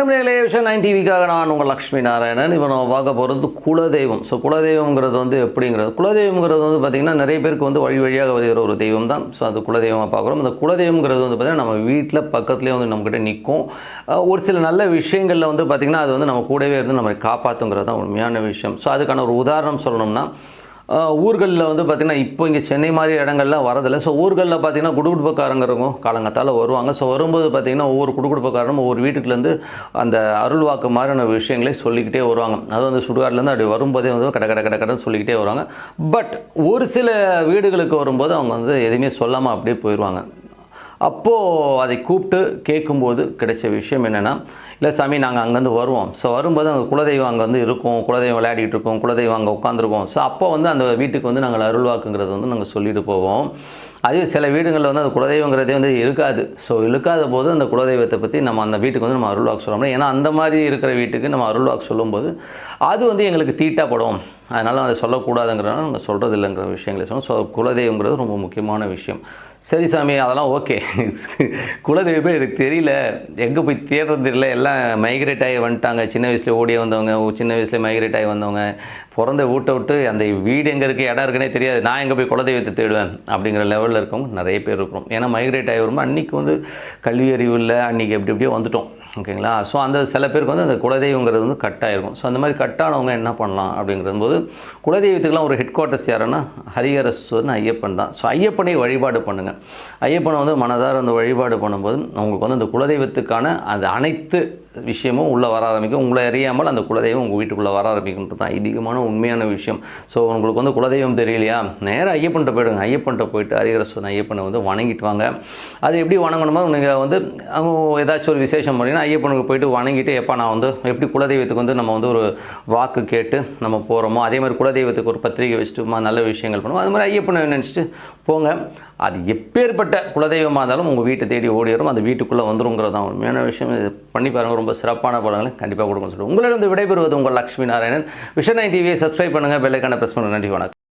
தமிழர்களே விஷயம் நைன் டிவிக்காக நான் உங்கள் லக்ஷ்மி நாராயணன். இப்போ நம்ம பார்க்க போகிறது குலதெய்வம். ஸோ குலதெய்வங்கிறது வந்து எப்படிங்கிறது? குலதெய்வம்ங்கிறது வந்து பார்த்திங்கன்னா நிறைய பேருக்கு வந்து வழி வழியாக வருகிற ஒரு தெய்வம் தான். ஸோ அது குலதெய்வமாக பார்க்குறோம். அந்த குலதெய்வங்கிறது வந்து பார்த்திங்கன்னா நம்ம வீட்டில் பக்கத்துலேயே வந்து நம்மக்கிட்ட நிற்கும். ஒரு சில நல்ல விஷயங்களில் வந்து பார்த்திங்கன்னா அது வந்து நம்ம கூடவே இருந்து நம்மளை காப்பாற்றுங்கிறது தான் உண்மையான விஷயம். ஸோ அதுக்கான ஒரு உதாரணம் சொல்லணும்னா ஊர்களில் வந்து பார்த்திங்கன்னா இப்போ இங்கே சென்னை மாதிரி இடங்கள்லாம் வரதில்லை. ஸோ ஊர்களில் பார்த்திங்கன்னா குடுகுடுப்பக்காரங்க இருக்கும் காலங்கத்தால் வருவாங்க. ஸோ வரும்போது பார்த்திங்கன்னா ஒவ்வொரு குடுகுடுப்பக்காரனும் ஒவ்வொரு வீட்டுக்குலேருந்து அந்த அருள்வாக்கு மாதிரியான விஷயங்களே சொல்லிக்கிட்டே வருவாங்க. அது வந்து சுடுகாட்லேருந்து அப்படி வரும்போதே வந்து கட கட கட கடன்னு சொல்லிக்கிட்டே வருவாங்க. பட் ஒரு சில வீடுகளுக்கு வரும்போது அவங்க வந்து எதுவுமே சொல்லாமல் அப்படியே போயிடுவாங்க. அப்போது அதை கூப்பிட்டு கேட்கும்போது கிடைச்ச விஷயம் என்னென்னா இல்லை சாமி நாங்கள் அங்கேருந்து வருவோம். ஸோ வரும்போது அந்த குலதெய்வம் அங்கே வந்து இருக்கும் குலதெய்வம் விளையாடிட்டு இருக்கோம் குலதெய்வம் அங்கே உட்காந்துருக்கோம் ஸோ அப்போ வந்து அந்த வீட்டுக்கு வந்து நாங்கள் அருள்வாக்குங்கிறது வந்து நாங்கள் சொல்லிட்டு போவோம். அதே சில வீடுகளில் வந்து அந்த குலதெய்வங்கிறதே வந்து இருக்காது ஸோ இருக்காத போது அந்த குலதெய்வத்தை பற்றி நம்ம அந்த வீட்டுக்கு வந்து நம்ம அருள்வாக்கு சொல்ல முடியும். ஏன்னா அந்த மாதிரி இருக்கிற வீட்டுக்கு நம்ம அருள்வாக்கு சொல்லும்போது அது வந்து எங்களுக்கு தீட்டாப்படும் அதனால் அதை சொல்லக்கூடாதுங்கிறனால நாங்கள் சொல்கிறது இல்லைங்கிற விஷயங்களை சொன்னோம். ஸோ குலதெய்வங்கிறது ரொம்ப முக்கியமான விஷயம். சரி சாமி அதெல்லாம் ஓகே. குலதெய்வமே எனக்கு தெரியல. எங்கே போய் தேடுறது இல்லை எல்லாம் மைக்ரேட் ஆகி வந்துட்டாங்க. சின்ன வயசில் ஓடியே வந்தவங்க சின்ன வயசில் மைக்ரேட் ஆகி வந்தவங்க. பிறந்த வீட்டை விட்டு அந்த வீடு எங்கே இருக்குது இடம் இருக்குன்னே தெரியாது. நான் எங்கே போய் குலதெய்வத்தை தேடுவேன்? அப்படிங்கிற லெவலில் இருக்கவங்க நிறைய பேர் இருக்கிறோம். ஏன்னா மைக்ரேட் ஆகி வரும்போது அன்றைக்கி வந்து கல்வி அறிவு இல்லை. அன்றைக்கி எப்படி எப்படியோ வந்துட்டோம். ஓகேங்களா? ஸோ அந்த சில பேருக்கு வந்து அந்த குலதெய்வங்கிறது வந்து கட்டாயிருக்கும் ஸோ அந்த மாதிரி கட்டானவங்க என்ன பண்ணலாம் அப்படிங்கிறது போது குலதெய்வத்துக்குலாம் ஒரு ஹெட் குவார்ட்டர்ஸ் யாருன்னா ஹரிஹரஸ்வரன் ஐயப்பன் தான். ஸோ ஐயப்பனை வழிபாடு பண்ணுங்கள் ஐயப்பனை வந்து மனதார அந்த வழிபாடு பண்ணும்போது அவங்களுக்கு வந்து அந்த குலதெய்வத்துக்கான அந்த அனைத்து விஷயமும் உள்ளே வர ஆரம்பிக்கும். உங்களை அறியாமல் அந்த குலதெய்வம் உங்கள் வீட்டுக்குள்ளே வர ஆரம்பிக்கின்றது தான் அதிகமான உண்மையான விஷயம். ஸோ உங்களுக்கு வந்து குலதெய்வம் தெரியலையா? நேராக ஐயப்பன்ட்ட போயிடுங்க. ஐயப்பன்ட்ட போயிட்டு ஹரிஹரஸ்வரன் ஐயப்பனை வந்து வணங்கிட்டு வாங்க. அது எப்படி வணங்கணுமோ நீங்கள் வந்து அவங்க ஏதாச்சும் ஒரு விசேஷம் பண்ணிங்கன்னா ஐயப்பனுக்கு போயிட்டு வணங்கிட்டு எப்போ நான் வந்து எப்படி குலதெய்வத்துக்கு வந்து நம்ம வந்து ஒரு வாக்கு கேட்டு நம்ம போகிறோமோ அதே மாதிரி குலதெய்வத்துக்கு ஒரு பத்திரிகை வச்சுட்டு நல்ல விஷயங்கள் பண்ணுவோம். அது மாதிரி ஐயப்பனை நினச்சிட்டு போங்க. அது எப்பேற்பட்ட குலதெய்வமாக இருந்தாலும் உங்கள் வீட்டை தேடி ஓடி அந்த வீட்டுக்குள்ளே வந்துருங்கிறது தான் உண்மையான விஷயம். பண்ணி பாருங்கள் ரொம்ப சிறப்பான பலன்களை கண்டிப்பாக கொடுக்கணும்னு சொல்லுவோம் உங்களிடம் விடைபெறுவது உங்கள் லக்ஷ்மி நாராயணன். விஷன் நைன் டிவியை சப்ஸ்கிரைப் பண்ணுங்கள் பெல்லைக்கான ப்ரெஸ் பண்ணுங்கள் நன்றி வணக்கம்.